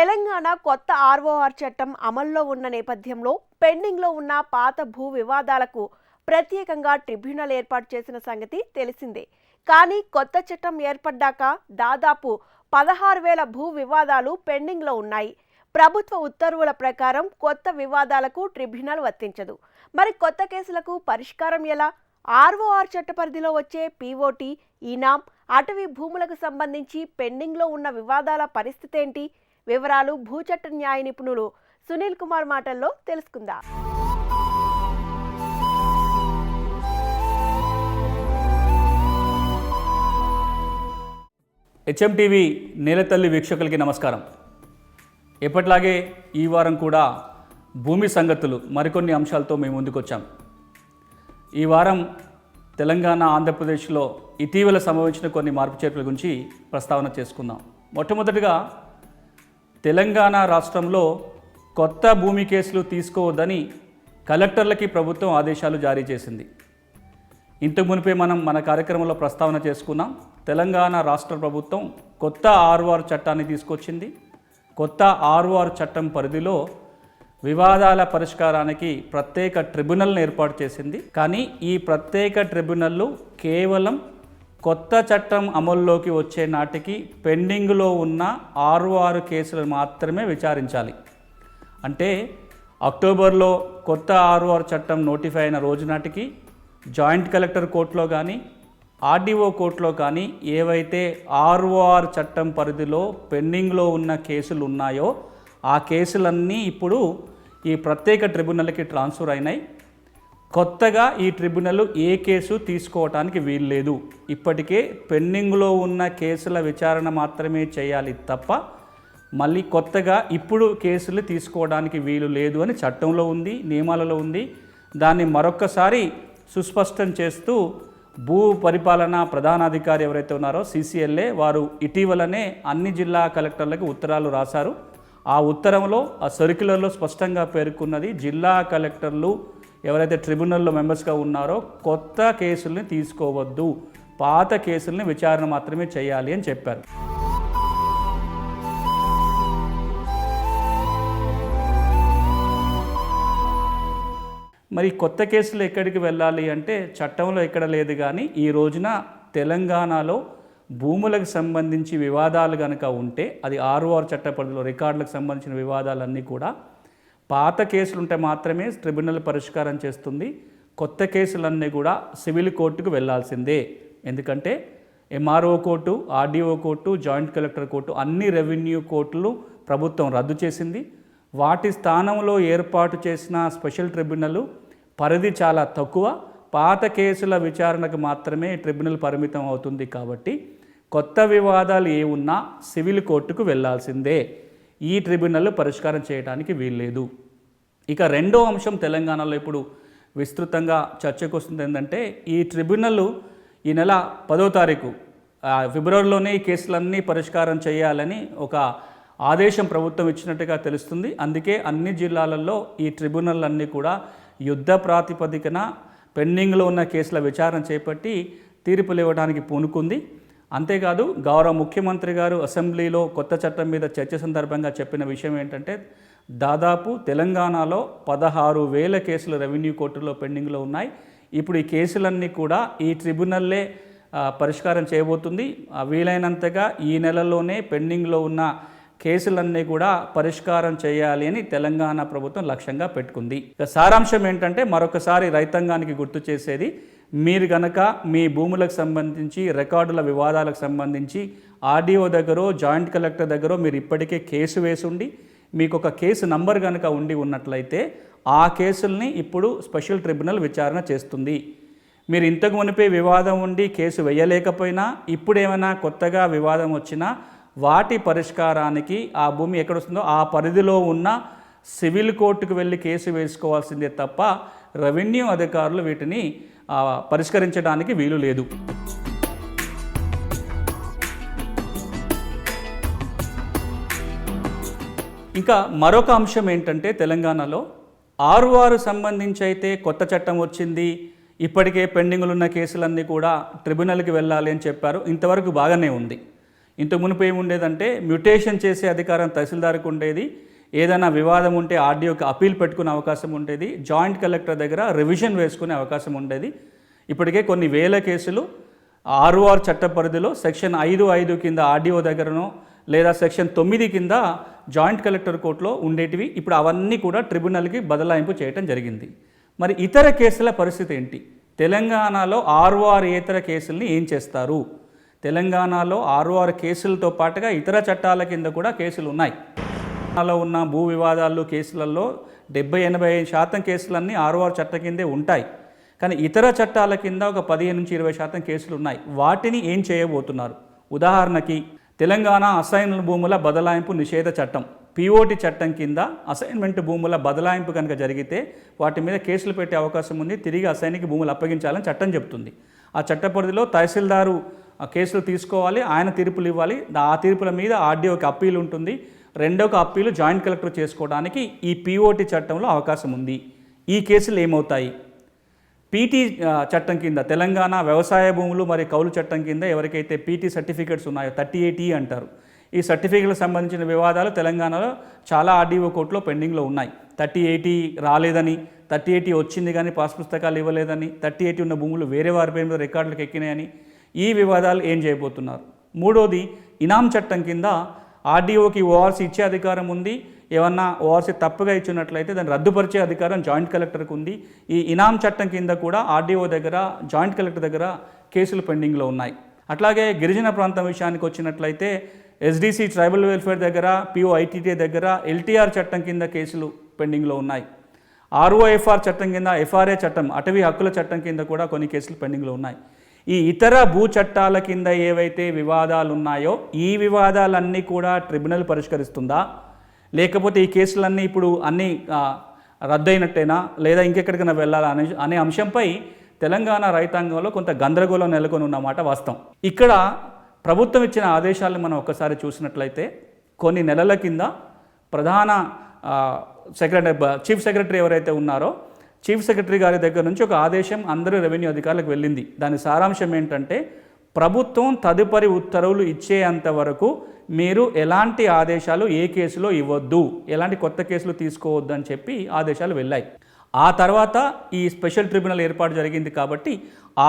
తెలంగాణ కొత్త ఆర్ఓఆర్ చట్టం అమల్లో ఉన్న నేపథ్యంలో పెండింగ్లో ఉన్న పాత భూ వివాదాలకు ప్రత్యేకంగా ట్రిబ్యునల్ ఏర్పాటు చేసిన సంగతి తెలిసిందే. కానీ కొత్త చట్టం ఏర్పడ్డాక దాదాపు పదహారు వేల భూ వివాదాలు పెండింగ్లో ఉన్నాయి. ప్రభుత్వ ఉత్తర్వుల ప్రకారం కొత్త వివాదాలకు ట్రిబ్యునల్ వర్తించదు. మరి కొత్త కేసులకు పరిష్కారం ఎలా? ఆర్ఓఆర్ చట్ట పరిధిలో వచ్చే పీఓటీ ఈనాం అటవీ భూములకు సంబంధించి పెండింగ్లో ఉన్న వివాదాల పరిస్థితి ఏంటి? వివరాలు భూచట్ట న్యాయ నిపుణులు సునీల్ కుమార్ మాటల్లో తెలుసుకుందాం. హెచ్ఎంటీవీ నేలతల్లి వీక్షకులకి నమస్కారం. ఎప్పట్లాగే ఈ వారం కూడా భూమి సంగతులు మరికొన్ని అంశాలతో మేము ముందుకొచ్చాం. ఈ వారం తెలంగాణ ఆంధ్రప్రదేశ్లో ఇటీవల సంభవించిన కొన్ని మార్పు చేర్పుల గురించి ప్రస్తావన చేసుకుందాం. మొట్టమొదటిగా తెలంగాణ రాష్ట్రంలో కొత్త భూమి కేసులు తీసుకోవద్దని కలెక్టర్లకి ప్రభుత్వం ఆదేశాలు జారీ చేసింది. ఇంతకు మునిపే మనం మన కార్యక్రమంలో ప్రస్తావన చేసుకున్నాం. తెలంగాణ రాష్ట్ర ప్రభుత్వం కొత్త ఆర్ఓఆర్ చట్టాన్ని తీసుకొచ్చింది. కొత్త ఆర్ఓఆర్ చట్టం పరిధిలో వివాదాల పరిష్కారానికి ప్రత్యేక ట్రిబ్యునల్ని ఏర్పాటు చేసింది. కానీ ఈ ప్రత్యేక ట్రిబ్యునల్లు కేవలం కొత్త చట్టం అమల్లోకి వచ్చే నాటికి పెండింగ్లో ఉన్న ఆర్ఓఆర్ కేసులు మాత్రమే విచారించాలి. అంటే అక్టోబర్లో కొత్త ఆర్ఓఆర్ చట్టం నోటిఫై అయిన రోజు నాటికి జాయింట్ కలెక్టర్ కోర్టులో కానీ ఆర్డీఓ కోర్టులో కానీ ఏవైతే ఆర్ఓఆర్ చట్టం పరిధిలో పెండింగ్లో ఉన్న కేసులు ఉన్నాయో ఆ కేసులన్నీ ఇప్పుడు ఈ ప్రత్యేక ట్రిబ్యునల్కి ట్రాన్స్ఫర్ అయినాయి. కొత్తగా ఈ ట్రిబ్యునల్ ఏ కేసు తీసుకోవటానికి వీల్లేదు. ఇప్పటికే పెండింగ్లో ఉన్న కేసుల విచారణ మాత్రమే చేయాలి తప్ప మళ్ళీ కొత్తగా ఇప్పుడు కేసులు తీసుకోవడానికి వీలు లేదు అని చట్టంలో ఉంది నియమాలలో ఉంది. దాన్ని మరొక్కసారి సుస్పష్టం చేస్తూ భూ పరిపాలన ప్రధానాధికారి ఎవరైతే ఉన్నారో సీసీఎల్ఏ వారు ఇటీవలనే అన్ని జిల్లా కలెక్టర్లకు ఉత్తరాలు రాశారు. ఆ ఉత్తరంలో ఆ సర్క్యులర్లో స్పష్టంగా పేర్కొన్నది జిల్లా కలెక్టర్లు ఎవరైతే ట్రిబ్యునల్లో మెంబర్స్గా ఉన్నారో కొత్త కేసుల్ని తీసుకోవద్దు. పాత కేసుల్ని విచారణ మాత్రమే చేయాలి అని చెప్పారు. మరి కొత్త కేసులు ఎక్కడికి వెళ్ళాలి అంటే చట్టంలో ఎక్కడ లేదు కానీ ఈ రోజున తెలంగాణలో భూములకు సంబంధించి వివాదాలు కనుక ఉంటే అది ఆర్ఓఆర్ చట్ట పరిధిలో రికార్డులకు సంబంధించిన వివాదాలన్నీ కూడా పాత కేసులు ఉంటే మాత్రమే ట్రిబ్యునల్ పరిష్కారం చేస్తుంది. కొత్త కేసులన్నీ కూడా సివిల్ కోర్టుకు వెళ్ళాల్సిందే ఎందుకంటే MRO court RDO court joint collector court అన్ని రెవెన్యూ కోర్టులు ప్రభుత్వం రద్దు చేసింది. వాటి స్థానంలో ఏర్పాటు చేసిన స్పెషల్ ట్రిబ్యునల్ పరిధి చాలా తక్కువ. పాత కేసుల విచారణకు మాత్రమే ట్రిబ్యునల్ పరిమితం అవుతుంది కాబట్టి కొత్త వివాదాలు ఏ ఉన్నా సివిల్ కోర్టుకు వెళ్ళాల్సిందే ఈ ట్రిబ్యునల్ పరిష్కారం చేయడానికి వీల్లేదు. ఇక రెండో అంశం తెలంగాణలో ఇప్పుడు విస్తృతంగా చర్చకు వస్తుంది ఏంటంటే ఈ ట్రిబ్యునల్ ఈ నెల పదో తారీఖు ఫిబ్రవరిలోనే ఈ కేసులన్నీ పరిష్కారం చేయాలని ఒక ఆదేశం ప్రభుత్వం ఇచ్చినట్టుగా తెలుస్తుంది. అందుకే అన్ని జిల్లాలలో ఈ ట్రిబ్యునల్ అన్నీ కూడా యుద్ధ ప్రాతిపదికన పెండింగ్లో ఉన్న కేసుల విచారణ చేపట్టి తీర్పులు ఇవ్వడానికి పూనుకుంది. అంతేకాదు గౌరవ ముఖ్యమంత్రి గారు అసెంబ్లీలో కొత్త చట్టం మీద చర్చ సందర్భంగా చెప్పిన విషయం ఏంటంటే దాదాపు తెలంగాణలో పదహారు వేల కేసులు రెవెన్యూ కోర్టులో పెండింగ్లో ఉన్నాయి. ఇప్పుడు ఈ కేసులన్నీ కూడా ఈ ట్రిబ్యునల్లే పరిష్కారం చేయబోతుంది. వీలైనంతగా ఈ నెలలోనే పెండింగ్లో ఉన్న కేసులన్నీ కూడా పరిష్కారం చేయాలి అని తెలంగాణ ప్రభుత్వం లక్ష్యంగా పెట్టుకుంది. ఇక సారాంశం ఏంటంటే మరొకసారి రైతాంగానికి గుర్తు చేసేది మీరు కనుక మీ భూములకు సంబంధించి రికార్డుల వివాదాలకు సంబంధించి ఆర్డీఓ దగ్గర జాయింట్ కలెక్టర్ దగ్గర మీరు ఇప్పటికే కేసు వేసుండి మీకు ఒక కేసు నంబర్ కనుక ఉండి ఉన్నట్లయితే ఆ కేసుల్ని ఇప్పుడు స్పెషల్ ట్రిబ్యునల్ విచారణ చేస్తుంది. మీరు ఇంతకు మునిపే వివాదం ఉండి కేసు వేయలేకపోయినా ఇప్పుడు ఏమైనా కొత్తగా వివాదం వచ్చినా వాటి పరిష్కారానికి ఆ భూమి ఎక్కడొస్తుందో ఆ పరిధిలో ఉన్న సివిల్ కోర్టుకు వెళ్ళి కేసు వేసుకోవాల్సిందే తప్ప రెవెన్యూ అధికారులు వీటిని పరిష్కరించడానికి వీలు లేదు. ఇంకా మరొక అంశం ఏంటంటే తెలంగాణలో ఆరు సంబంధించి అయితే కొత్త చట్టం వచ్చింది ఇప్పటికే పెండింగ్లు ఉన్న కేసులన్నీ కూడా ట్రిబ్యునల్కి వెళ్ళాలి అని చెప్పారు. ఇంతవరకు బాగానే ఉంది. ఇంత మునుపు ఏముండేదంటే మ్యుటేషన్ చేసే అధికారం తహసీల్దార్కు ఉండేది ఏదైనా వివాదం ఉంటే ఆర్డీఓకి అప్పీల్ పెట్టుకునే అవకాశం ఉండేది. జాయింట్ కలెక్టర్ దగ్గర రివిజన్ వేసుకునే అవకాశం ఉండేది. ఇప్పటికే కొన్ని వేల కేసులు ఆర్ఓఆర్ చట్ట పరిధిలో సెక్షన్ ఐదు ఐదు కింద ఆర్డీఓ దగ్గరనో లేదా సెక్షన్ తొమ్మిది కింద జాయింట్ కలెక్టర్ కోర్టులో ఉండేటివి. ఇప్పుడు అవన్నీ కూడా ట్రిబ్యునల్కి బదలాయింపు చేయటం జరిగింది. మరి ఇతర కేసుల పరిస్థితి ఏంటి? తెలంగాణలో ఆర్ఓఆర్ ఇతర కేసుల్ని ఏం చేస్తారు? తెలంగాణలో ఆర్ఓఆర్ కేసులతో పాటుగా ఇతర చట్టాల కింద కూడా కేసులు ఉన్నాయి. తెలంగాణలో ఉన్న భూ వివాదాలు కేసులలో డెబ్బై ఎనభై శాతం కేసులన్నీ ఆర్ఓఆర్ చట్ట కిందే ఉంటాయి. కానీ ఇతర చట్టాల కింద ఒక పదిహేను నుంచి ఇరవై శాతం కేసులు ఉన్నాయి. వాటిని ఏం చేయబోతున్నారు? ఉదాహరణకి తెలంగాణ అసైన్ భూముల బదలాయింపు నిషేధ చట్టం. పిఓటి చట్టం కింద అసైన్మెంట్ భూముల బదలాయింపు కనుక జరిగితే వాటి మీద కేసులు పెట్టే అవకాశం ఉంది. తిరిగి అసైన్కి భూములు అప్పగించాలని చట్టం చెబుతుంది. ఆ చట్ట పరిధిలో తహసీల్దారు కేసులు తీసుకోవాలి. ఆయన తీర్పులు ఇవ్వాలి. ఆ తీర్పుల మీద ఆర్డీఓకి అప్పీల్ ఉంటుంది. రెండో అప్పీలు జాయింట్ కలెక్టర్ చేసుకోవడానికి ఈ పిఓటి చట్టంలో అవకాశం ఉంది. ఈ కేసులు ఏమవుతాయి? పీటీ చట్టం కింద తెలంగాణ వ్యవసాయ భూములు మరియు కౌలు చట్టం కింద ఎవరికైతే పీటీ సర్టిఫికేట్స్ ఉన్నాయో థర్టీ ఎయిటీ అంటారు. ఈ సర్టిఫికేట్లకు సంబంధించిన వివాదాలు తెలంగాణలో చాలా ఆర్డీఓ కోర్టులో పెండింగ్లో ఉన్నాయి. థర్టీ ఎయిటీ రాలేదని థర్టీ ఎయిటీ వచ్చింది కానీ పాస్ పుస్తకాలు ఇవ్వలేదని థర్టీ ఎయిటీ ఉన్న భూములు వేరే వారి పేరు మీద రికార్డులకు ఎక్కినాయని ఈ వివాదాలు ఏం చేయబోతున్నారు? మూడోది ఇనాం చట్టం కింద ఆర్డీఓకి ఓఆర్సీ ఇచ్చే అధికారం ఉంది. ఏమన్నా ఓఆర్సీ తప్పుగా ఇచ్చినట్లయితే దాన్ని రద్దుపరిచే అధికారం జాయింట్ కలెక్టర్కి ఉంది. ఈ ఇనాం చట్టం కింద కూడా ఆర్డీఓ దగ్గర జాయింట్ కలెక్టర్ దగ్గర కేసులు పెండింగ్లో ఉన్నాయి. అట్లాగే గిరిజన ప్రాంతం విషయానికి వచ్చినట్లయితే ఎస్డిసి ట్రైబల్ వెల్ఫేర్ దగ్గర పిఓఐటీటీ దగ్గర ఎల్టీఆర్ చట్టం కింద కేసులు పెండింగ్లో ఉన్నాయి. ఆర్ఓఎఫ్ఆర్ చట్టం కింద ఎఫ్ఆర్ఏ చట్టం అటవీ హక్కుల చట్టం కింద కూడా కొన్ని కేసులు పెండింగ్లో ఉన్నాయి. ఈ ఇతర భూ చట్టాల కింద ఏవైతే వివాదాలు ఉన్నాయో ఈ వివాదాలన్నీ కూడా ట్రిబ్యునల్ పరిష్కరిస్తుందా? లేకపోతే ఈ కేసులన్నీ ఇప్పుడు అన్నీ రద్దయినట్టేనా? లేదా ఇంకెక్కడికైనా వెళ్ళాలా అనే అనే అంశంపై తెలంగాణ రైతాంగంలో కొంత గందరగోళం నెలకొని ఉన్నమాట వాస్తవం. ఇక్కడ ప్రభుత్వం ఇచ్చిన ఆదేశాలను మనం ఒక్కసారి చూసినట్లయితే కొన్ని నెలల కింద ప్రధాన సెక్రటరీ చీఫ్ సెక్రటరీ ఎవరైతే ఉన్నారో చీఫ్ సెక్రటరీ గారి దగ్గర నుంచి ఒక ఆదేశం అందరూ రెవెన్యూ అధికారులకు వెళ్ళింది. దాని సారాంశం ఏంటంటే ప్రభుత్వం తదుపరి ఉత్తర్వులు ఇచ్చేంత వరకు మీరు ఎలాంటి ఆదేశాలు ఏ కేసులో ఇవ్వద్దు ఎలాంటి కొత్త కేసులు తీసుకోవద్దు అని చెప్పి ఆదేశాలు వెళ్ళాయి. ఆ తర్వాత ఈ స్పెషల్ ట్రిబ్యునల్ ఏర్పాటు జరిగింది కాబట్టి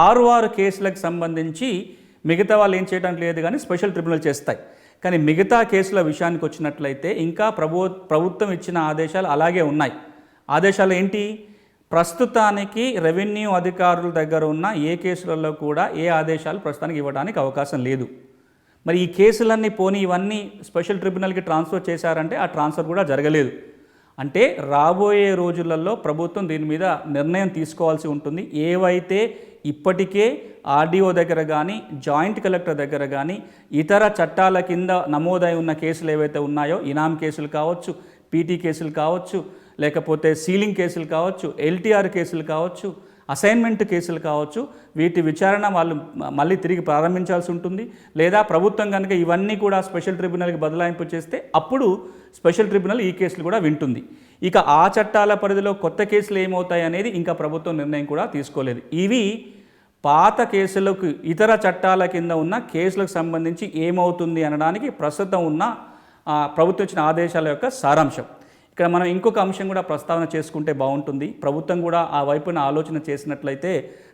ఆరు ఆరు కేసులకు సంబంధించి మిగతా వాళ్ళు ఏం చేయడానికి లేదు కానీ స్పెషల్ ట్రిబ్యునల్ చేస్తాయి. కానీ మిగతా కేసుల విషయానికి వచ్చినట్లయితే ఇంకా ప్రభు ప్రభుత్వం ఇచ్చిన ఆదేశాలు అలాగే ఉన్నాయి. ఆదేశాలు ఏంటి? ప్రస్తుతానికి రెవెన్యూ అధికారుల దగ్గర ఉన్న ఏ కేసులలో కూడా ఏ ఆదేశాలు ప్రస్తుతానికి ఇవ్వడానికి అవకాశం లేదు. మరి ఈ కేసులన్నీ పోనీ ఇవన్నీ స్పెషల్ ట్రిబ్యునల్కి ట్రాన్స్ఫర్ చేశారంటే ఆ ట్రాన్స్ఫర్ కూడా జరగలేదు. అంటే రాబోయే రోజులలో ప్రభుత్వం దీని మీద నిర్ణయం తీసుకోవాల్సి ఉంటుంది. ఏవైతే ఇప్పటికే ఆర్డీఓ దగ్గర కానీ జాయింట్ కలెక్టర్ దగ్గర కానీ ఇతర చట్టాల కింద నమోదై ఉన్న కేసులు ఏవైతే ఉన్నాయో ఇనాం కేసులు కావచ్చు పీటీ కేసులు కావచ్చు లేకపోతే సీలింగ్ కేసులు కావచ్చు ఎల్టీఆర్ కేసులు కావచ్చు అసైన్మెంట్ కేసులు కావచ్చు వీటి విచారణ వాళ్ళు మళ్ళీ తిరిగి ప్రారంభించాల్సి ఉంటుంది. లేదా ప్రభుత్వం కనుక ఇవన్నీ కూడా స్పెషల్ ట్రిబ్యునల్కి బదలాయింపు చేస్తే అప్పుడు స్పెషల్ ట్రిబ్యునల్ ఈ కేసులు కూడా వింటుంది. ఇక ఆ చట్టాల పరిధిలో కొత్త కేసులు ఏమవుతాయి అనేది ఇంకా ప్రభుత్వం నిర్ణయం కూడా తీసుకోలేదు. ఇవి పాత కేసులకు ఇతర చట్టాల కింద ఉన్న కేసులకు సంబంధించి ఏమవుతుంది అనడానికి ప్రస్తుతం ఉన్న ప్రభుత్వం ఇచ్చిన ఆదేశాల యొక్క సారాంశం. ఇక్కడ మనం ఇంకొక అంశం కూడా ప్రస్తావన చేసుకుంటే బాగుంటుంది. ప్రభుత్వం కూడా ఆ వైపున ఆలోచన చేసినట్లయితే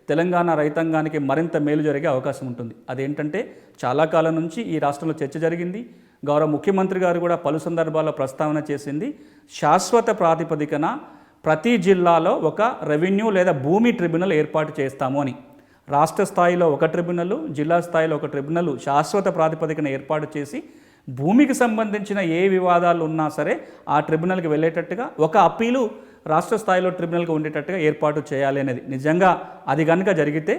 తెలంగాణ రైతాంగానికి మరింత మేలు జరిగే అవకాశం ఉంటుంది. అదేంటంటే చాలా కాలం నుంచి ఈ రాష్ట్రంలో చర్చ జరిగింది. గౌరవ ముఖ్యమంత్రి గారు కూడా పలు సందర్భాల్లో ప్రస్తావన చేసింది. శాశ్వత ప్రాతిపదికన ప్రతి జిల్లాలో ఒక రెవెన్యూ లేదా భూమి ట్రిబ్యునల్ ఏర్పాటు చేస్తాము అని. రాష్ట్ర స్థాయిలో ఒక ట్రిబ్యునల్ జిల్లా స్థాయిలో ఒక ట్రిబ్యునల్ శాశ్వత ప్రాతిపదికన ఏర్పాటు చేసి భూమికి సంబంధించిన ఏ వివాదాలు ఉన్నా సరే ఆ ట్రిబ్యునల్కి వెళ్ళేటట్టుగా ఒక అప్పీలు రాష్ట్ర స్థాయిలో ట్రిబ్యునల్కి ఉండేటట్టుగా ఏర్పాటు చేయాలి అనేది. నిజంగా అది కనుక జరిగితే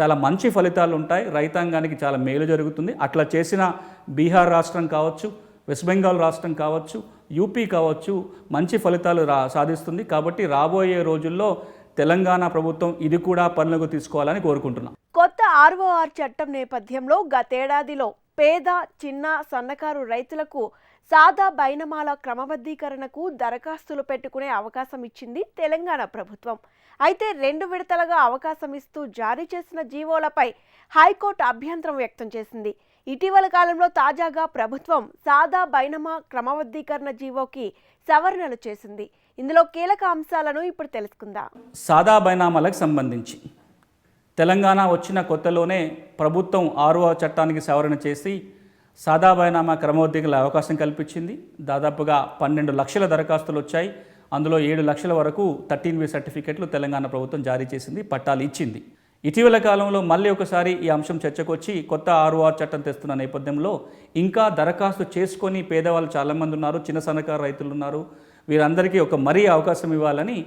చాలా మంచి ఫలితాలు ఉంటాయి. రైతాంగానికి చాలా మేలు జరుగుతుంది. అట్లా చేసిన బీహార్ రాష్ట్రం కావచ్చు వెస్ట్ బెంగాల్ రాష్ట్రం కావచ్చు యూపీ కావచ్చు మంచి ఫలితాలు రా సాధిస్తుంది. కాబట్టి రాబోయే రోజుల్లో తెలంగాణ ప్రభుత్వం ఇది కూడా పనులకు తీసుకోవాలని కోరుకుంటున్నాం. కొత్త ఆర్ఓఆర్ చట్టం నేపథ్యంలో గతేడాదిలో పేద చిన్న సన్నకారు రైతులకు సాదా బైనమాల క్రమబద్ధీకరణకు దరఖాస్తులు పెట్టుకునే అవకాశం ఇచ్చింది తెలంగాణ ప్రభుత్వం. అయితే రెండు విడతలుగా అవకాశం ఇస్తూ జారీ చేసిన జీవోలపై హైకోర్టు అభ్యంతరం వ్యక్తం చేసింది. ఇటీవల కాలంలో తాజాగా ప్రభుత్వం సాదా బైనమా క్రమబద్ధీకరణ జీవోకి సవరణలు చేసింది. ఇందులో కీలక అంశాలను ఇప్పుడు తెలుసుకుందాం. సాదా బైనామాలకు సంబంధించి తెలంగాణ వచ్చిన కొత్తలోనే ప్రభుత్వం ఆరవ చట్టానికి సవరణ చేసి సాదా బైనామా అవకాశం కల్పించింది. దాదాపుగా పన్నెండు లక్షల దరఖాస్తులు వచ్చాయి. అందులో ఏడు లక్షల వరకు థర్టీన్ బి సర్టిఫికెట్లు తెలంగాణ ప్రభుత్వం జారీ చేసింది పట్టాలు ఇచ్చింది. ఇటీవల కాలంలో మళ్ళీ ఒకసారి ఈ అంశం చర్చకొచ్చి కొత్త ఆర్ఓఆర్ చట్టం తెస్తున్న నేపథ్యంలో ఇంకా దరఖాస్తు చేసుకొని పేదవాళ్ళు చాలామంది ఉన్నారు చిన్న సన్నకారు రైతులు ఉన్నారు. వీరందరికీ ఒక మరీ అవకాశం ఇవ్వాలని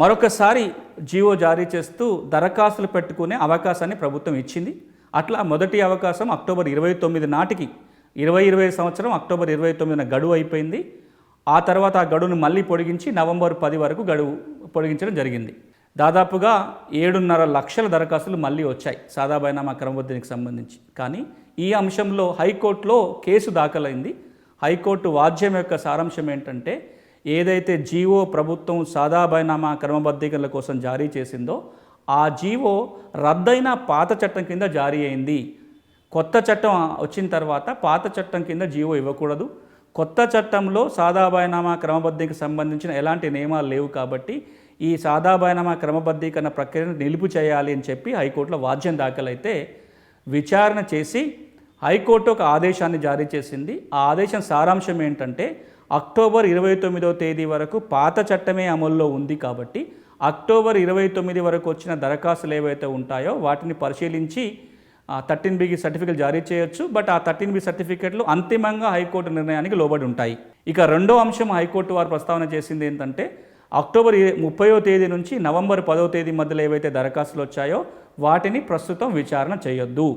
మరొకసారి జీవో జారీ చేస్తూ దరఖాస్తులు పెట్టుకునే అవకాశాన్ని ప్రభుత్వం ఇచ్చింది. అట్లా మొదటి అవకాశం అక్టోబర్ ఇరవై తొమ్మిది నాటికి ఇరవై ఇరవై సంవత్సరం అక్టోబర్ ఇరవై తొమ్మిదిన గడువు అయిపోయింది. ఆ తర్వాత ఆ గడువును మళ్ళీ పొడిగించి నవంబర్ పది వరకు గడువు పొడిగించడం జరిగింది. దాదాపుగా ఏడున్నర లక్షల దరఖాస్తులు మళ్ళీ వచ్చాయి సాదాబైనామా క్రమబద్ధీనికి సంబంధించి. కానీ ఈ అంశంలో హైకోర్టులో కేసు దాఖలైంది. హైకోర్టు వాద్యం యొక్క సారాంశం ఏంటంటే ఏదైతే జీవో ప్రభుత్వం సాదా బైనామా క్రమబద్ధీకరణల కోసం జారీ చేసిందో ఆ జీవో రద్దయిన పాత చట్టం కింద జారీ అయింది. కొత్త చట్టం వచ్చిన తర్వాత పాత చట్టం కింద జీవో ఇవ్వకూడదు. కొత్త చట్టంలో సాదా బైనామా క్రమబద్ధీకి సంబంధించిన ఎలాంటి నియమాలు లేవు కాబట్టి ఈ సాదాబైనామా క్రమబద్ధీకరణ ప్రక్రియను నిలుపు చేయాలి అని చెప్పి హైకోర్టులో వాద్యం దాఖలైతే విచారణ చేసి హైకోర్టు ఒక ఆదేశాన్ని జారీ చేసింది. ఆ ఆదేశం సారాంశం ఏంటంటే అక్టోబర్ ఇరవై తొమ్మిదో తేదీ వరకు పాత చట్టమే అమల్లో ఉంది కాబట్టి అక్టోబర్ ఇరవై తొమ్మిది వరకు వచ్చిన దరఖాస్తులు ఏవైతే ఉంటాయో వాటిని పరిశీలించి థర్టీన్ బికి సర్టిఫికేట్ జారీ చేయొచ్చు. బట్ ఆ థర్టీన్ బి సర్టిఫికేట్లు అంతిమంగా హైకోర్టు నిర్ణయానికి లోబడి ఉంటాయి. ఇక రెండో అంశం హైకోర్టు వారు ప్రస్తావన చేసింది ఏంటంటే అక్టోబర్ ముప్పయో తేదీ నుంచి నవంబర్ పదో తేదీ మధ్యలో ఏవైతే దరఖాస్తులు వచ్చాయో వాటిని ప్రస్తుతం విచారణ చేయొద్దు.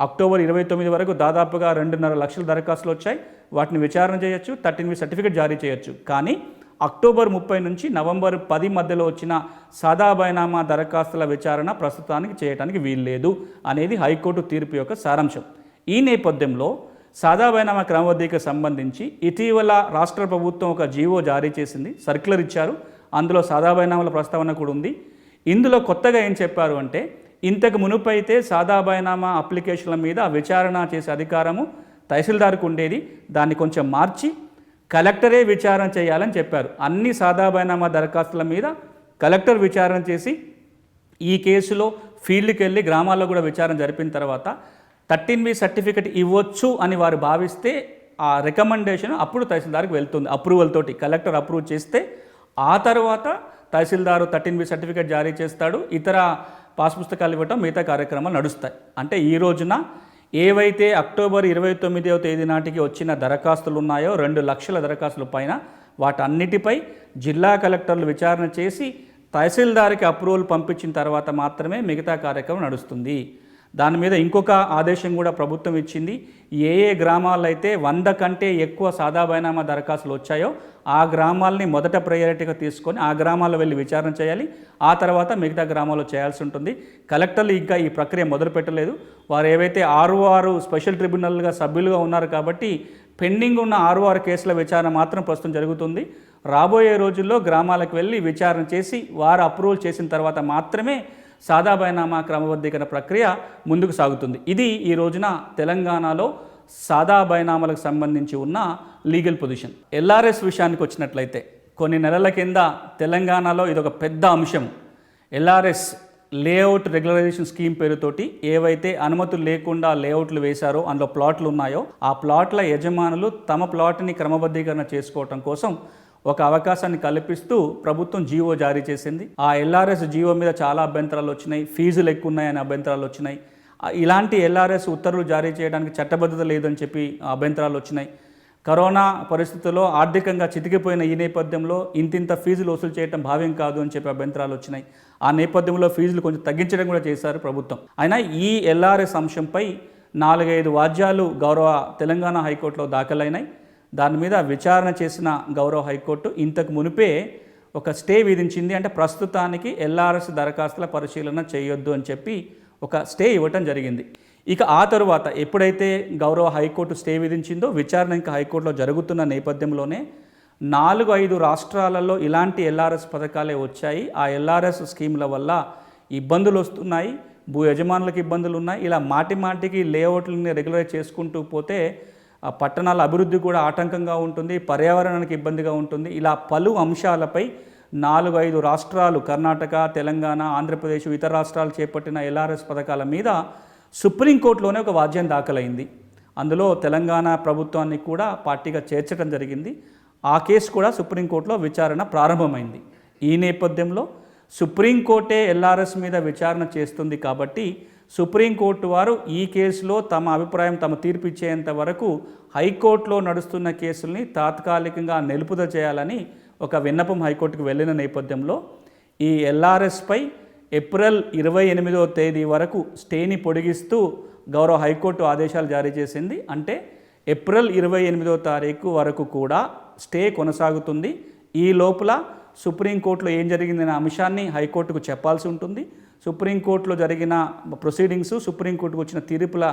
అక్టోబర్ ఇరవై తొమ్మిది వరకు దాదాపుగా రెండున్నర లక్షల దరఖాస్తులు వచ్చాయి. వాటిని విచారణ చేయొచ్చు థర్టీన్ బి సర్టిఫికేట్ జారీ చేయొచ్చు. కానీ అక్టోబర్ ముప్పై నుంచి నవంబర్ పది మధ్యలో వచ్చిన సాదా బైనామా దరఖాస్తుల విచారణ ప్రస్తుతానికి చేయడానికి వీల్లేదు అనేది హైకోర్టు తీర్పు యొక్క సారాంశం. ఈ నేపథ్యంలో సాదా బైనామా క్రమబద్ధీకి సంబంధించి ఇటీవల రాష్ట్ర ప్రభుత్వం ఒక జీవో జారీ చేసింది సర్క్యులర్ ఇచ్చారు. అందులో సాదా బైనామాల ప్రస్తావన కూడా ఉంది. ఇందులో కొత్తగా ఏం చెప్పారు అంటే ఇంతకు మునుపైతే సాదా బైనామా అప్లికేషన్ల మీద విచారణ చేసే అధికారము తహసీల్దార్కు ఉండేది. దాన్ని కొంచెం మార్చి కలెక్టరే విచారణ చేయాలని చెప్పారు. అన్ని సాదాబైనామా దరఖాస్తుల మీద కలెక్టర్ విచారణ చేసి ఈ కేసులో ఫీల్డ్కి వెళ్ళి గ్రామాల్లో కూడా విచారణ జరిపిన తర్వాత థర్టీన్ బి సర్టిఫికెట్ ఇవ్వచ్చు అని వారు భావిస్తే ఆ రికమెండేషన్ అప్పుడు తహసీల్దార్కి వెళ్తుంది అప్రూవల్ తోటి. కలెక్టర్ అప్రూవ్ చేస్తే ఆ తర్వాత తహసీల్దారు థర్టీన్ బి సర్టిఫికేట్ జారీ చేస్తాడు. ఇతర పాస్ పుస్తకాలు ఇవ్వటం మిగతా కార్యక్రమాలు నడుస్తాయి. అంటే ఈ రోజున ఏవైతే అక్టోబర్ ఇరవై తొమ్మిదవ తేదీ నాటికి వచ్చిన దరఖాస్తులు ఉన్నాయో రెండు లక్షల దరఖాస్తుల పైన వాటన్నిటిపై జిల్లా కలెక్టర్లు విచారణ చేసి తహసీల్దార్కి అప్రూవల్ పంపించిన తర్వాత మాత్రమే మిగతా కార్యక్రమం నడుస్తుంది. దాని మీద ఇంకొక ఆదేశం కూడా ప్రభుత్వం ఇచ్చింది. ఏ ఏ గ్రామాల్లో అయితే వంద కంటే ఎక్కువ సాదా బైనామా దరఖాస్తులు వచ్చాయో ఆ గ్రామాలని మొదట ప్రయారిటీగా తీసుకొని ఆ గ్రామాల్లో వెళ్ళి విచారణ చేయాలి. ఆ తర్వాత మిగతా గ్రామాల్లో చేయాల్సి ఉంటుంది. కలెక్టర్లు ఇంకా ఈ ప్రక్రియ మొదలు పెట్టలేదు. వారు ఏవైతే ఆరు ఆరు స్పెషల్ ట్రిబ్యునల్గా సభ్యులుగా ఉన్నారు కాబట్టి పెండింగ్ ఉన్న ఆరు ఆరు కేసుల విచారణ మాత్రం ప్రస్తుతం జరుగుతుంది. రాబోయే రోజుల్లో గ్రామాలకు వెళ్ళి విచారణ చేసి వారు అప్రూవల్ చేసిన తర్వాత మాత్రమే సాదా బైనామా క్రమబద్ధీకరణ ప్రక్రియ ముందుకు సాగుతుంది. ఇది ఈ రోజున తెలంగాణలో సాదా బైనామాలకు సంబంధించి ఉన్న లీగల్ పొజిషన్. ఎల్ఆర్ఎస్ విషయానికి వచ్చినట్లయితే కొన్ని నెలల కింద తెలంగాణలో ఇదొక పెద్ద అంశం. ఎల్ఆర్ఎస్ లేఅవుట్ రెగ్యులరైజేషన్ స్కీమ్ పేరుతోటి ఏవైతే అనుమతులు లేకుండా లేఅవుట్లు వేశారో అందులో ప్లాట్లు ఉన్నాయో ఆ ప్లాట్ల యజమానులు తమ ప్లాట్ని క్రమబద్ధీకరణ చేసుకోవటం కోసం ఒక అవకాశాన్ని కల్పిస్తూ ప్రభుత్వం జీవో జారీ చేసింది. ఆ ఎల్ఆర్ఎస్ జీవో మీద చాలా అభ్యంతరాలు వచ్చినాయి. ఫీజులు ఎక్కువ ఉన్నాయని అభ్యంతరాలు వచ్చినాయి. ఇలాంటి ఎల్ఆర్ఎస్ ఉత్తర్వులు జారీ చేయడానికి చట్టబద్ధత లేదని చెప్పి అభ్యంతరాలు వచ్చినాయి. కరోనా పరిస్థితుల్లో ఆర్థికంగా చితికిపోయిన ఈ నేపథ్యంలో ఇంతింత ఫీజులు వసూలు చేయడం భావ్యం కాదు అని చెప్పి అభ్యంతరాలు వచ్చినాయి. ఆ నేపథ్యంలో ఫీజులు కొంచెం తగ్గించడం కూడా చేశారు ప్రభుత్వం. అయినా ఈ ఎల్ఆర్ఎస్ అంశంపై నాలుగైదు వాద్యాలు గౌరవ తెలంగాణ హైకోర్టులో దాఖలైనాయి. దాని మీద విచారణ చేసిన గౌరవ హైకోర్టు ఇంతకు మునిపే ఒక స్టే విధించింది అంటే ప్రస్తుతానికి ఎల్ఆర్ఎస్ దరఖాస్తుల పరిశీలన చేయొద్దు అని చెప్పి ఒక స్టే ఇవ్వటం జరిగింది. ఇక ఆ తరువాత ఎప్పుడైతే గౌరవ హైకోర్టు స్టే విధించిందో విచారణ ఇంకా హైకోర్టులో జరుగుతున్న నేపథ్యంలోనే నాలుగు ఐదు రాష్ట్రాలలో ఇలాంటి ఎల్ఆర్ఎస్ పథకాలే వచ్చాయి. ఆ ఎల్ఆర్ఎస్ స్కీమ్ల వల్ల ఇబ్బందులు వస్తున్నాయి భూ యజమానులకు ఇబ్బందులు ఉన్నాయి. ఇలా మాటి మాటికి లేఅవుట్లని రెగ్యులరైజ్ చేసుకుంటూ పోతే పట్టణాల అభివృద్ధి కూడా ఆటంకంగా ఉంటుంది పర్యావరణానికి ఇబ్బందిగా ఉంటుంది. ఇలా పలు అంశాలపై నాలుగు ఐదు రాష్ట్రాలు కర్ణాటక తెలంగాణ ఆంధ్రప్రదేశ్ ఇతర రాష్ట్రాలు చేపట్టిన ఎల్ఆర్ఎస్ పథకాల మీద సుప్రీంకోర్టులోనే ఒక వాద్యం దాఖలైంది. అందులో తెలంగాణ ప్రభుత్వాన్ని కూడా పార్టీగా చేర్చడం జరిగింది. ఆ కేసు కూడా సుప్రీంకోర్టులో విచారణ ప్రారంభమైంది. ఈ నేపథ్యంలో సుప్రీంకోర్టే ఎల్ఆర్ఎస్ మీద విచారణ చేస్తుంది కాబట్టి సుప్రీంకోర్టు వారు ఈ కేసులో తమ అభిప్రాయం తమ తీర్పు ఇచ్చేంత వరకు హైకోర్టులో నడుస్తున్న కేసుల్ని తాత్కాలికంగా నిలుపుద చేయాలని ఒక విన్నపం హైకోర్టుకు వెళ్ళిన నేపథ్యంలో ఈ ఎల్ఆర్ఎస్పై ఏప్రిల్ ఇరవై ఎనిమిదవ తేదీ వరకు స్టేని పొడిగిస్తూ గౌరవ హైకోర్టు ఆదేశాలు జారీ చేసింది. అంటే ఏప్రిల్ ఇరవై ఎనిమిదో తారీఖు వరకు కూడా స్టే కొనసాగుతుంది. ఈ లోపల సుప్రీంకోర్టులో ఏం జరిగిందనే అంశాన్ని హైకోర్టుకు చెప్పాల్సి ఉంటుంది. సుప్రీంకోర్టులో జరిగిన ప్రొసీడింగ్స్ సుప్రీంకోర్టుకు వచ్చిన తీర్పుల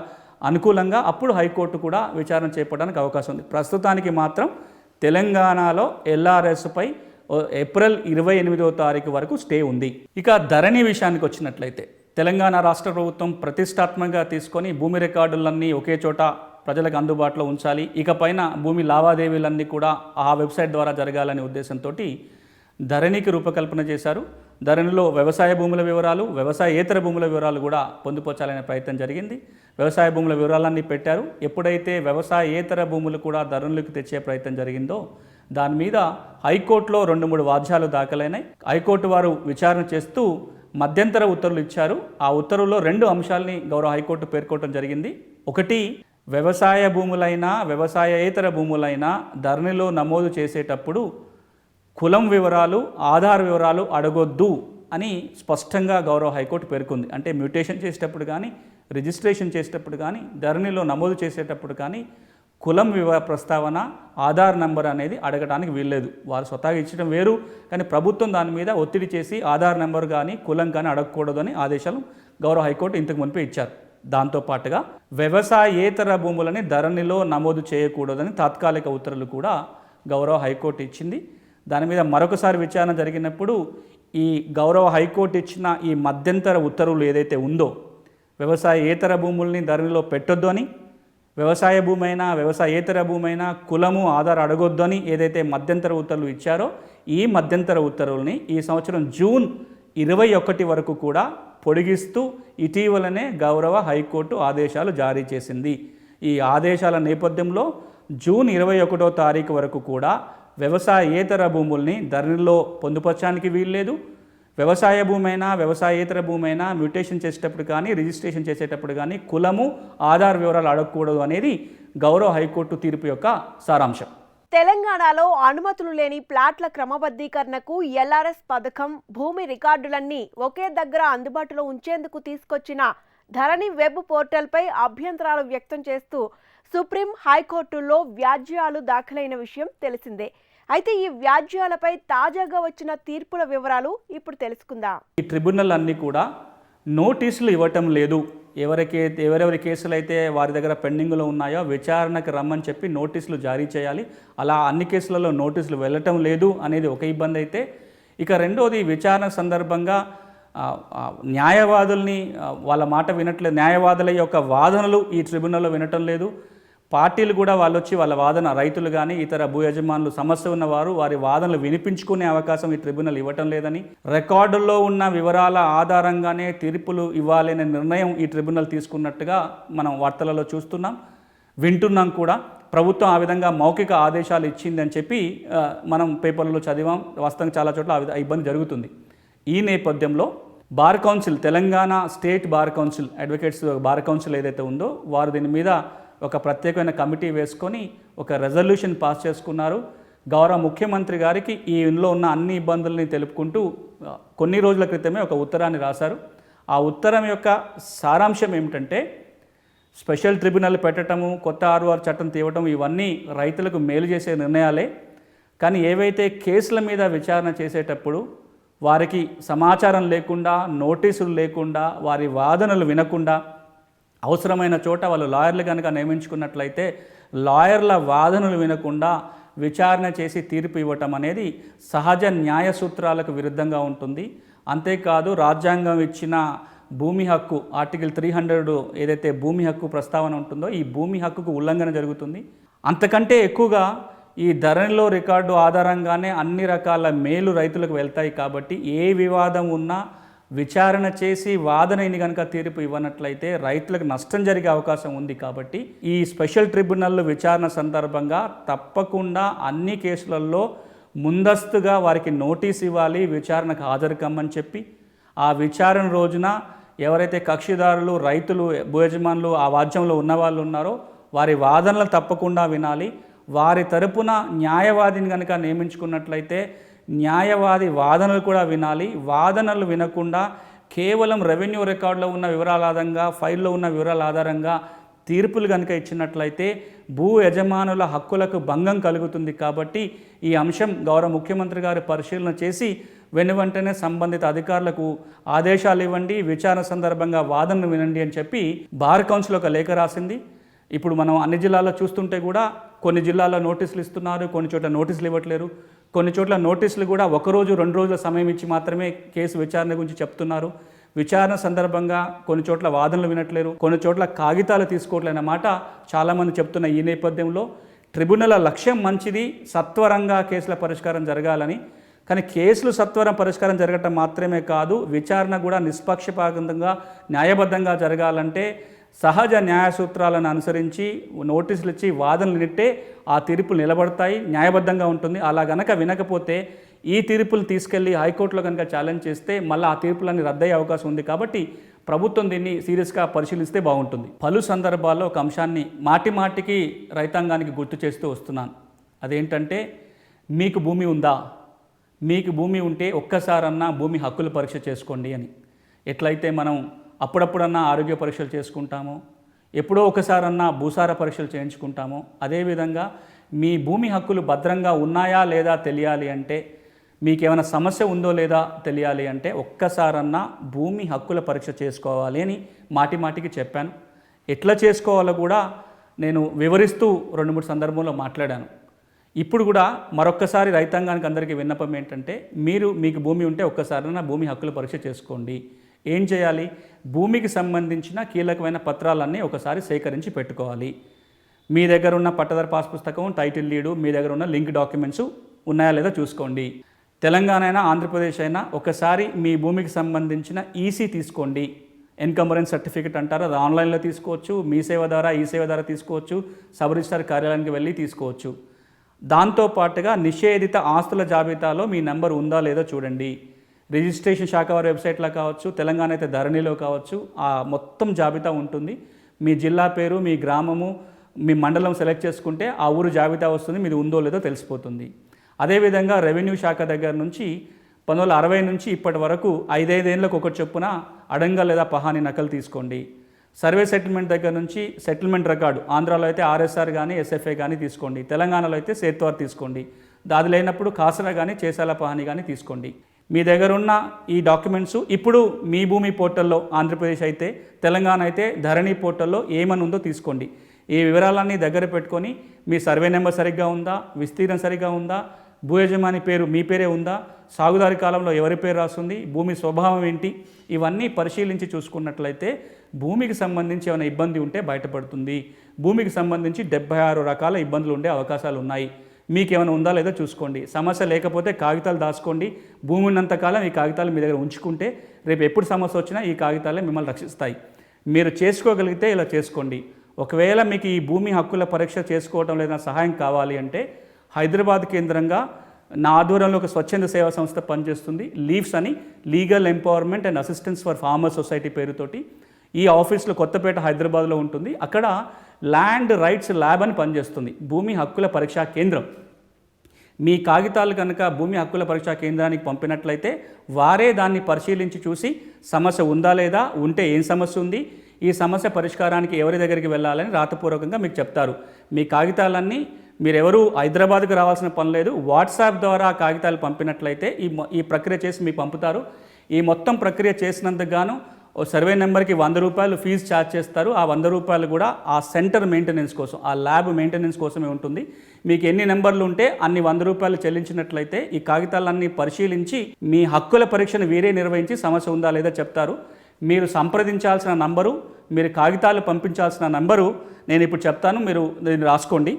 అనుకూలంగా అప్పుడు హైకోర్టు కూడా విచారణ చేపట్టడానికి అవకాశం ఉంది. ప్రస్తుతానికి మాత్రం తెలంగాణలో ఎల్ఆర్ఎస్పై ఏప్రిల్ ఇరవై ఎనిమిదవ తారీఖు వరకు స్టే ఉంది. ఇక ధరణి విషయానికి వచ్చినట్లయితే తెలంగాణ రాష్ట్ర ప్రభుత్వం ప్రతిష్టాత్మకంగా తీసుకొని భూమి రికార్డులన్నీ ఒకే చోట ప్రజలకు అందుబాటులో ఉంచాలి. ఇకపైన భూమి లావాదేవీలన్నీ కూడా ఆ వెబ్సైట్ ద్వారా జరగాలనే ఉద్దేశంతో ధరణికి రూపకల్పన చేశారు. ధరణిలో వ్యవసాయ భూముల వివరాలు వ్యవసాయేతర భూముల వివరాలు కూడా పొందుపరచాలనే ప్రయత్నం జరిగింది. వ్యవసాయ భూముల వివరాలన్నీ పెట్టారు. ఎప్పుడైతే వ్యవసాయేతర భూములు కూడా ధరణులకు తెచ్చే ప్రయత్నం జరిగిందో దాని మీద హైకోర్టులో రెండు మూడు వాద్యాలు దాఖలైనాయి. హైకోర్టు వారు విచారణ చేస్తూ మధ్యంతర ఉత్తర్వులు ఇచ్చారు. ఆ ఉత్తర్వులో రెండు అంశాలని గౌరవ హైకోర్టు పేర్కొనడం జరిగింది. ఒకటి వ్యవసాయ భూములైనా వ్యవసాయేతర భూములైనా ధరణిలో నమోదు చేసేటప్పుడు కులం వివరాలు ఆధార్ వివరాలు అడగొద్దు అని స్పష్టంగా గౌరవ హైకోర్టు పేర్కొంది. అంటే మ్యూటేషన్ చేసేటప్పుడు కానీ రిజిస్ట్రేషన్ చేసేటప్పుడు కానీ ధరణిలో నమోదు చేసేటప్పుడు కానీ కులం వివ ప్రస్తావన ఆధార్ నెంబర్ అనేది అడగడానికి వీల్లేదు. వారు స్వతహాగా ఇచ్చడం వేరు కానీ ప్రభుత్వం దాని మీద ఒత్తిడి చేసి ఆధార్ నెంబర్ కానీ కులం కానీ అడగకూడదు అని ఆదేశాలు గౌరవ హైకోర్టు ఇంతకు మునిపే ఇచ్చారు. దాంతోపాటుగా వ్యవసాయేతర భూములని ధరణిలో నమోదు చేయకూడదని తాత్కాలిక ఉత్తర్వులు కూడా గౌరవ హైకోర్టు ఇచ్చింది. దాని మీద మరొకసారి విచారణ జరిగినప్పుడు ఈ గౌరవ హైకోర్టు ఇచ్చిన ఈ మధ్యంతర ఉత్తర్వులు ఏదైతే ఉందో వ్యవసాయేతర భూముల్ని ధరణిలో పెట్టొద్దు అని వ్యవసాయ భూమి అయినా వ్యవసాయేతర భూమి అయినా కులము ఆధార్ అడగొద్దు అని ఏదైతే మధ్యంతర ఉత్తర్వులు ఇచ్చారో ఈ మధ్యంతర ఉత్తర్వుల్ని ఈ సంవత్సరం జూన్ ఇరవై ఒకటి వరకు కూడా పొడిగిస్తూ ఇటీవలనే గౌరవ హైకోర్టు ఆదేశాలు జారీ చేసింది. ఈ ఆదేశాల నేపథ్యంలో జూన్ ఇరవై ఒకటో తారీఖు వరకు కూడా వ్యవసాయేతర భూముల్ని ధరణిలో పొందుపరచడానికి వీల్లేదు. వ్యవసాయ భూమి అయినా వ్యవసాయేతర భూమి అయినా మ్యూటేషన్ చేసేటప్పుడు కానీ రిజిస్ట్రేషన్ చేసేటప్పుడు కానీ కులము ఆధార్ వివరాలు అడగకూడదు అనేది గౌరవ హైకోర్టు తీర్పు యొక్క సారాంశం. తెలంగాణలో అనుమతులు లేని ప్లాట్ల క్రమబద్ధీకరణకు ఎల్ఆర్ఎస్ పథకం భూమి రికార్డులన్నీ ఒకే దగ్గర అందుబాటులో ఉంచేందుకు తీసుకొచ్చిన ధరణి వెబ్ పోర్టల్పై అభ్యంతరాలు వ్యక్తం చేస్తూ సుప్రీం హైకోర్టులో వ్యాజ్యాలు దాఖలైన విషయం తెలిసిందే. అయితే ఈ వ్యాజ్యాలపై తాజాగా వచ్చిన తీర్పుల వివరాలు ఇప్పుడు తెలుసుకుందాం. ఈ ట్రిబ్యునల్ అన్నీ కూడా నోటీసులు ఇవ్వటం లేదు. ఎవరికి ఎవరెవరి కేసులు అయితే వారి దగ్గర పెండింగ్లో ఉన్నాయో విచారణకు రమ్మని చెప్పి నోటీసులు జారీ చేయాలి. అలా అన్ని కేసులలో నోటీసులు వెళ్ళటం లేదు అనేది ఒక ఇబ్బంది అయితే. ఇక రెండోది విచారణ సందర్భంగా న్యాయవాదుల్ని వాళ్ళ మాట వినట్లేదు న్యాయవాదుల యొక్క వాదనలు ఈ ట్రిబ్యునల్లో వినటం లేదు. పార్టీలు కూడా వాళ్ళు వచ్చి వాళ్ళ వాదన రైతులు కానీ ఇతర భూ యజమానులు సమస్య ఉన్నవారు వారి వాదనలు వినిపించుకునే అవకాశం ఈ ట్రిబ్యునల్ ఇవ్వటం లేదని రికార్డుల్లో ఉన్న వివరాల ఆధారంగానే తీర్పులు ఇవ్వాలనే నిర్ణయం ఈ ట్రిబ్యునల్ తీసుకున్నట్టుగా మనం వార్తలలో చూస్తున్నాం. వింటున్నాం కూడా. ప్రభుత్వం ఆ విధంగా మౌఖిక ఆదేశాలు ఇచ్చిందని చెప్పి మనం పేపర్లలో చదివాం. వాస్తవంగా చాలా చోట్ల ఆ ఇబ్బంది జరుగుతుంది. ఈ నేపథ్యంలో bar council Telangana state bar council advocates bar council ఏదైతే ఉందో వారు దీని మీద ఒక ప్రత్యేకమైన కమిటీ వేసుకొని ఒక రెజల్యూషన్ పాస్ చేసుకున్నారు. గౌరవ ముఖ్యమంత్రి గారికి ఈ ఇందులో ఉన్న అన్ని ఇబ్బందుల్ని తెలుపుకుంటూ కొన్ని రోజుల క్రితమే ఒక ఉత్తరాన్ని రాశారు. ఆ ఉత్తరం యొక్క సారాంశం ఏమిటంటే స్పెషల్ ట్రిబ్యునల్ పెట్టడము కొత్త ఆర్ఓఆర్ చట్టం తీవటం ఇవన్నీ రైతులకు మేలు చేసే నిర్ణయాలే. కానీ ఏవైతే కేసుల మీద విచారణ చేసేటప్పుడు వారికి సమాచారం లేకుండా నోటీసులు లేకుండా వారి వాదనలు వినకుండా అవసరమైన చోట వాళ్ళు లాయర్లు కనుక నియమించుకున్నట్లయితే లాయర్ల వాదనలు వినకుండా విచారణ చేసి తీర్పు ఇవ్వటం అనేది సహజ న్యాయ సూత్రాలకు విరుద్ధంగా ఉంటుంది. అంతేకాదు రాజ్యాంగం ఇచ్చిన భూమి హక్కు ఆర్టికల్ త్రీ హండ్రెడ్ ఏదైతే భూమి హక్కు ప్రస్తావన ఉంటుందో ఈ భూమి హక్కుకు ఉల్లంఘన జరుగుతుంది. అంతకంటే ఎక్కువగా ఈ ధరణిలో రికార్డు ఆధారంగానే అన్ని రకాల మేలు రైతులకు వెళ్తాయి కాబట్టి ఏ వివాదం ఉన్నా విచారణ చేసి వాదనని కనుక తీర్పు ఇవ్వనట్లయితే రైతులకు నష్టం జరిగే అవకాశం ఉంది కాబట్టి ఈ స్పెషల్ ట్రిబ్యునల్ విచారణ సందర్భంగా తప్పకుండా అన్ని కేసులలో ముందస్తుగా వారికి నోటీస్ ఇవ్వాలి విచారణకు హాజరు కమ్మని చెప్పి. ఆ విచారణ రోజున ఎవరైతే కక్షిదారులు రైతులు భూయజమానులు ఆ వాద్యంలో ఉన్న వాళ్ళు ఉన్నారో వారి వాదనలు తప్పకుండా వినాలి. వారి తరపున న్యాయవాదిని కనుక నియమించుకున్నట్లయితే న్యాయవాది వాదనలు కూడా వినాలి. వాదనలు వినకుండా కేవలం రెవెన్యూ రికార్డులో ఉన్న వివరాల ఆధారంగా ఫైల్లో ఉన్న వివరాల ఆధారంగా తీర్పులు కనుక ఇచ్చినట్లయితే భూ యజమానుల హక్కులకు భంగం కలుగుతుంది కాబట్టి ఈ అంశం గౌరవ ముఖ్యమంత్రి గారు పరిశీలన చేసి వెను వెంటనే సంబంధిత అధికారులకు ఆదేశాలు ఇవ్వండి. విచారణ సందర్భంగా వాదనలు వినండి అని చెప్పి బార్ కౌన్సిల్ ఒక లేఖ రాసింది. ఇప్పుడు మనం అన్ని జిల్లాల్లో చూస్తుంటే కూడా కొన్ని జిల్లాల్లో నోటీసులు ఇస్తున్నారు కొన్ని చోట్ల నోటీసులు ఇవ్వట్లేరు. కొన్ని చోట్ల నోటీసులు కూడా ఒకరోజు రెండు రోజుల సమయం ఇచ్చి మాత్రమే కేసు విచారణ గురించి చెప్తున్నారు. విచారణ సందర్భంగా కొన్ని చోట్ల వాదనలు వినట్లేరు కొన్ని చోట్ల కాగితాలు తీసుకోవట్లేని మాట చాలామంది చెప్తున్న ఈ నేపథ్యంలో ట్రిబ్యునల్ లక్ష్యం మంచిది సత్వరంగా కేసుల పరిష్కారం జరగాలని. కానీ కేసులు సత్వరం పరిష్కారం జరగటం మాత్రమే కాదు విచారణ కూడా నిష్పక్షపాతంగా న్యాయబద్ధంగా జరగాలంటే సహజ న్యాయ సూత్రాలను అనుసరించి నోటీసులు ఇచ్చి వాదనలు నిట్టే ఆ తీర్పులు నిలబడతాయి న్యాయబద్ధంగా ఉంటుంది. అలా గనక వినకపోతే ఈ తీర్పులు తీసుకెళ్ళి హైకోర్టులో కనుక ఛాలెంజ్ చేస్తే మళ్ళీ ఆ తీర్పులన్నీ రద్దయ్యే అవకాశం ఉంది కాబట్టి ప్రభుత్వం దీన్ని సీరియస్గా పరిశీలిస్తే బాగుంటుంది. పలు సందర్భాల్లో ఒక అంశాన్ని మాటి మాటికి రైతాంగానికి గుర్తు చేస్తూ వస్తున్నాను. అదేంటంటే మీకు భూమి ఉందా? మీకు భూమి ఉంటే ఒక్కసారన్నా భూమి హక్కుల పరీక్ష చేసుకోండి అని. ఎట్లయితే మనం అప్పుడప్పుడన్నా ఆరోగ్య పరీక్షలు చేసుకుంటాము. ఎప్పుడో ఒకసారన్నా భూసార పరీక్షలు చేయించుకుంటామో. అదేవిధంగా మీ భూమి హక్కులు భద్రంగా ఉన్నాయా లేదా తెలియాలి అంటే మీకేమైనా సమస్య ఉందో లేదా తెలియాలి అంటే ఒక్కసారన్నా భూమి హక్కుల పరీక్ష చేసుకోవాలి అని మాటి మాటికి చెప్పాను. ఎట్లా చేసుకోవాలో కూడా నేను వివరిస్తూ రెండు మూడు సందర్భంలో మాట్లాడాను. ఇప్పుడు కూడా మరొక్కసారి రైతాంగానికి అందరికీ విన్నపం ఏంటంటే మీరు మీకు భూమి ఉంటే ఒక్కసారైనా భూమి హక్కుల పరీక్ష చేసుకోండి. ఏం చేయాలి? భూమికి సంబంధించిన కీలకమైన పత్రాలన్నీ ఒకసారి సేకరించి పెట్టుకోవాలి. మీ దగ్గర ఉన్న పట్టదారు పాస్ పుస్తకం టైటిల్ లీడు మీ దగ్గర ఉన్న లింక్ డాక్యుమెంట్స్ ఉన్నాయా లేదా చూసుకోండి. తెలంగాణ అయినా ఆంధ్రప్రదేశ్ అయినా ఒకసారి మీ భూమికి సంబంధించిన ఈసీ తీసుకోండి. ఎన్కంబరెన్స్ సర్టిఫికేట్ అంటారు? అది ఆన్లైన్లో తీసుకోవచ్చు మీ సేవ ద్వారా ఈ సేవ ద్వారా తీసుకోవచ్చు సబ్ రిజిస్టార్ కార్యాలయానికి వెళ్ళి తీసుకోవచ్చు. దాంతో పాటుగా నిషేధిత ఆస్తుల జాబితాలో మీ నెంబర్ ఉందా లేదో చూడండి. రిజిస్ట్రేషన్ శాఖ వారి వెబ్సైట్లో కావచ్చు తెలంగాణ అయితే ధరణిలో కావచ్చు ఆ మొత్తం జాబితా ఉంటుంది. మీ జిల్లా పేరు మీ గ్రామము మీ మండలం సెలెక్ట్ చేసుకుంటే ఆ ఊరు జాబితా వస్తుంది మీది ఉందో లేదో తెలిసిపోతుంది. అదేవిధంగా రెవెన్యూ శాఖ దగ్గర నుంచి పంతొమ్మిది వందల అరవై నుంచి ఇప్పటి వరకు ఐదైదేళ్ళకు ఒకటి చొప్పున అడంగ లేదా పహాని నకలు తీసుకోండి. సర్వే సెటిల్మెంట్ దగ్గర నుంచి సెటిల్మెంట్ రికార్డు ఆంధ్రాలో అయితే ఆర్ఎస్ఆర్ కానీ ఎస్ఎఫ్ఏ కానీ తీసుకోండి. తెలంగాణలో అయితే సేత్వార్ తీసుకోండి. దాది లేనప్పుడు కాసరా కానీ చేసాల పహాని కానీ తీసుకోండి. మీ దగ్గర ఉన్న ఈ డాక్యుమెంట్స్ ఇప్పుడు మీ భూమి పోర్టల్లో ఆంధ్రప్రదేశ్ అయితే తెలంగాణ అయితే ధరణి పోర్టల్లో ఏమని ఉందో తీసుకోండి. ఈ వివరాలన్నీ దగ్గర పెట్టుకొని మీ సర్వే నెంబర్ సరిగ్గా ఉందా విస్తీర్ణం సరిగ్గా ఉందా భూ యజమాని పేరు మీ పేరే ఉందా సాగుదారి కాలంలో ఎవరి పేరు రాస్తుంది భూమి స్వభావం ఏంటి ఇవన్నీ పరిశీలించి చూసుకున్నట్లయితే భూమికి సంబంధించి ఏమైనా ఇబ్బంది ఉంటే బయటపడుతుంది. భూమికి సంబంధించి డెబ్బై ఆరు రకాల ఇబ్బందులు ఉండే అవకాశాలు ఉన్నాయి. మీకు ఉందా లేదో చూసుకోండి. సమస్య లేకపోతే కాగితాలు దాచుకోండి. భూమి ఉన్నంతకాలం ఈ కాగితాలు మీ దగ్గర ఉంచుకుంటే రేపు ఎప్పుడు సమస్య వచ్చినా ఈ కాగితాలే మిమ్మల్ని రక్షిస్తాయి. మీరు చేసుకోగలిగితే ఇలా చేసుకోండి. ఒకవేళ మీకు ఈ భూమి హక్కుల పరీక్ష చేసుకోవడం లేదా సహాయం కావాలి అంటే హైదరాబాద్ కేంద్రంగా నా ఆధ్వర్యంలో ఒక స్వచ్ఛంద సేవా సంస్థ పనిచేస్తుంది. లీవ్స్ అని legal empowerment and assistance for farmer society పేరుతోటి. ఈ ఆఫీస్లో కొత్తపేట హైదరాబాద్లో ఉంటుంది. అక్కడ ల్యాండ్ రైట్స్ ల్యాబ్ అని పనిచేస్తుంది. భూమి హక్కుల పరీక్షా కేంద్రం. మీ కాగితాలు కనుక భూమి హక్కుల పరీక్షా కేంద్రానికి పంపినట్లయితే వారే దాన్ని పరిశీలించి చూసి సమస్య ఉందా లేదా ఉంటే ఏం సమస్య ఉంది ఈ సమస్య పరిష్కారానికి ఎవరి దగ్గరికి వెళ్ళాలని రాతపూర్వకంగా మీకు చెప్తారు. మీ కాగితాలన్నీ మీరెవరు హైదరాబాద్కు రావాల్సిన పని లేదు. వాట్సాప్ ద్వారా కాగితాలు పంపినట్లయితే ఈ ఈ ప్రక్రియ చేసి మీకు పంపుతారు. ఈ మొత్తం ప్రక్రియ చేసినందుకు గాను ఓ సర్వే నెంబర్కి వంద రూపాయలు ఫీజు ఛార్జ్ చేస్తారు. ఆ వంద రూపాయలు కూడా ఆ సెంటర్ మెయింటెనెన్స్ కోసం ఆ ల్యాబ్ మెయింటెనెన్స్ కోసమే ఉంటుంది. మీకు ఎన్ని నెంబర్లు ఉంటే అన్ని వంద రూపాయలు చెల్లించినట్లయితే ఈ కాగితాలన్నీ పరిశీలించి మీ హక్కుల పరీక్షను వీరే నిర్వహించి సమస్య ఉందా లేదా చెప్తారు. మీరు సంప్రదించాల్సిన నంబరు మీరు కాగితాలు పంపించాల్సిన నంబరు నేను ఇప్పుడు చెప్తాను మీరు దీన్ని రాసుకోండి.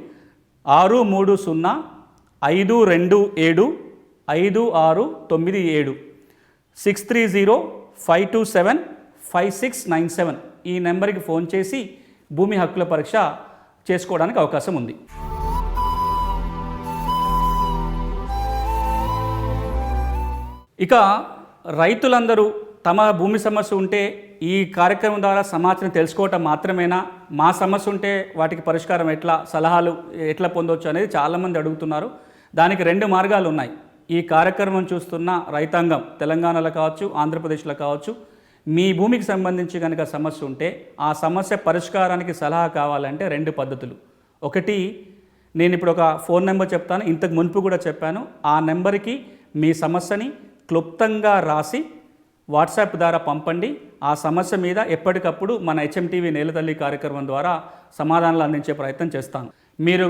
ఆరు మూడు సున్నా ఐదు రెండు ఏడు ఐదు ఆరు తొమ్మిది ఏడు six three zero five two seven five six nine seven ఈ నెంబర్కి ఫోన్ చేసి భూమి హక్కుల పరీక్ష చేసుకోవడానికి అవకాశం ఉంది. ఇక రైతులందరూ తమ భూమి సమస్య ఉంటే ఈ కార్యక్రమం ద్వారా సమాచారం తెలుసుకోవటం మాత్రమేనా? మా సమస్య ఉంటే వాటికి పరిష్కారం ఎట్లా? సలహాలు ఎట్లా పొందవచ్చు అనేది చాలామంది అడుగుతున్నారు. దానికి రెండు మార్గాలు ఉన్నాయి. ఈ కార్యక్రమం చూస్తున్న రైతాంగం తెలంగాణలో కావచ్చు ఆంధ్రప్రదేశ్లో కావచ్చు మీ భూమికి సంబంధించి కనుక సమస్య ఉంటే ఆ సమస్య పరిష్కారానికి సలహా కావాలంటే రెండు పద్ధతులు. ఒకటి నేను ఇప్పుడు ఒక ఫోన్ నెంబర్ చెప్తాను ఇంతకు మునుపు కూడా చెప్పాను ఆ నెంబర్కి మీ సమస్యని క్లుప్తంగా రాసి వాట్సాప్ ద్వారా పంపండి. ఆ సమస్య మీద ఎప్పటికప్పుడు మన హెచ్ఎంటీవీ నేలతల్లి కార్యక్రమం ద్వారా సమాధానాలు అందించే ప్రయత్నం చేస్తాను. మీరు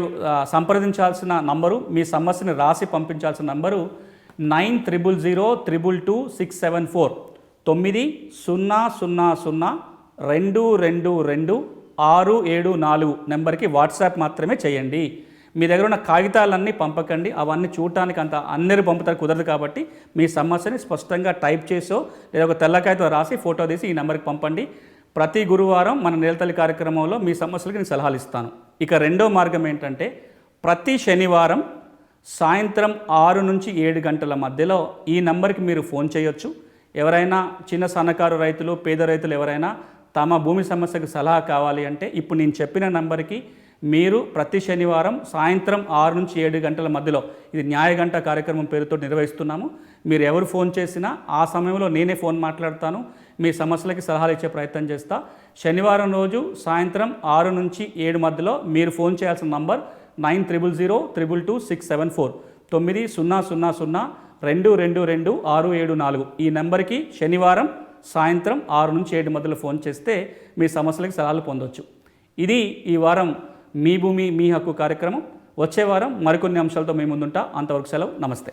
సంప్రదించాల్సిన నంబరు మీ సమస్యని రాసి పంపించాల్సిన number nine triple zero triple two six seven four. తొమ్మిది సున్నా సున్నా సున్నా రెండు రెండు రెండు ఆరు ఏడు నాలుగు నెంబర్కి వాట్సాప్ మాత్రమే చేయండి. మీ దగ్గర ఉన్న కాగితాలన్నీ పంపకండి. అవన్నీ చూడటానికి అంత అందరూ పంపుతారు కుదరదు కాబట్టి మీ సమస్యని స్పష్టంగా టైప్ చేసో లేదా ఒక తెల్లకాయతో రాసి ఫోటో తీసి ఈ నెంబర్కి పంపండి. ప్రతి గురువారం మన నేలతల్లి కార్యక్రమంలో మీ సమస్యలకి నేను సలహాలు ఇస్తాను. ఇక రెండో మార్గం ఏంటంటే ప్రతి శనివారం సాయంత్రం ఆరు నుంచి ఏడు గంటల మధ్యలో ఈ నెంబర్కి మీరు ఫోన్ చేయొచ్చు. ఎవరైనా చిన్న సన్నకారు రైతులు పేద రైతులు ఎవరైనా తమ భూమి సమస్యకు సలహా కావాలి అంటే ఇప్పుడు నేను చెప్పిన నంబర్కి మీరు ప్రతి శనివారం సాయంత్రం ఆరు నుంచి ఏడు గంటల మధ్యలో ఇది న్యాయ గంట కార్యక్రమం పేరుతో నిర్వహిస్తున్నాము. మీరు ఎవరు ఫోన్ చేసినా ఆ సమయంలో నేనే ఫోన్ మాట్లాడతాను. మీ సమస్యలకి సలహాలు ఇచ్చే ప్రయత్నం చేస్తా. శనివారం రోజు సాయంత్రం ఆరు నుంచి ఏడు మధ్యలో మీరు ఫోన్ చేయాల్సిన number nine triple zero triple two six seven four తొమ్మిది సున్నా సున్నా సున్నా రెండు రెండు రెండు ఆరు ఏడు నాలుగు. ఈ నెంబర్కి శనివారం సాయంత్రం ఆరు నుంచి ఏడు మధ్యలో ఫోన్ చేస్తే మీ సమస్యలకు సలహాలు పొందొచ్చు. ఇది ఈ వారం మీ భూమి మీ హక్కు కార్యక్రమం. వచ్చే వారం మరికొన్ని అంశాలతో మీ ముందుంటా. అంతవరకు సెలవు. నమస్తే.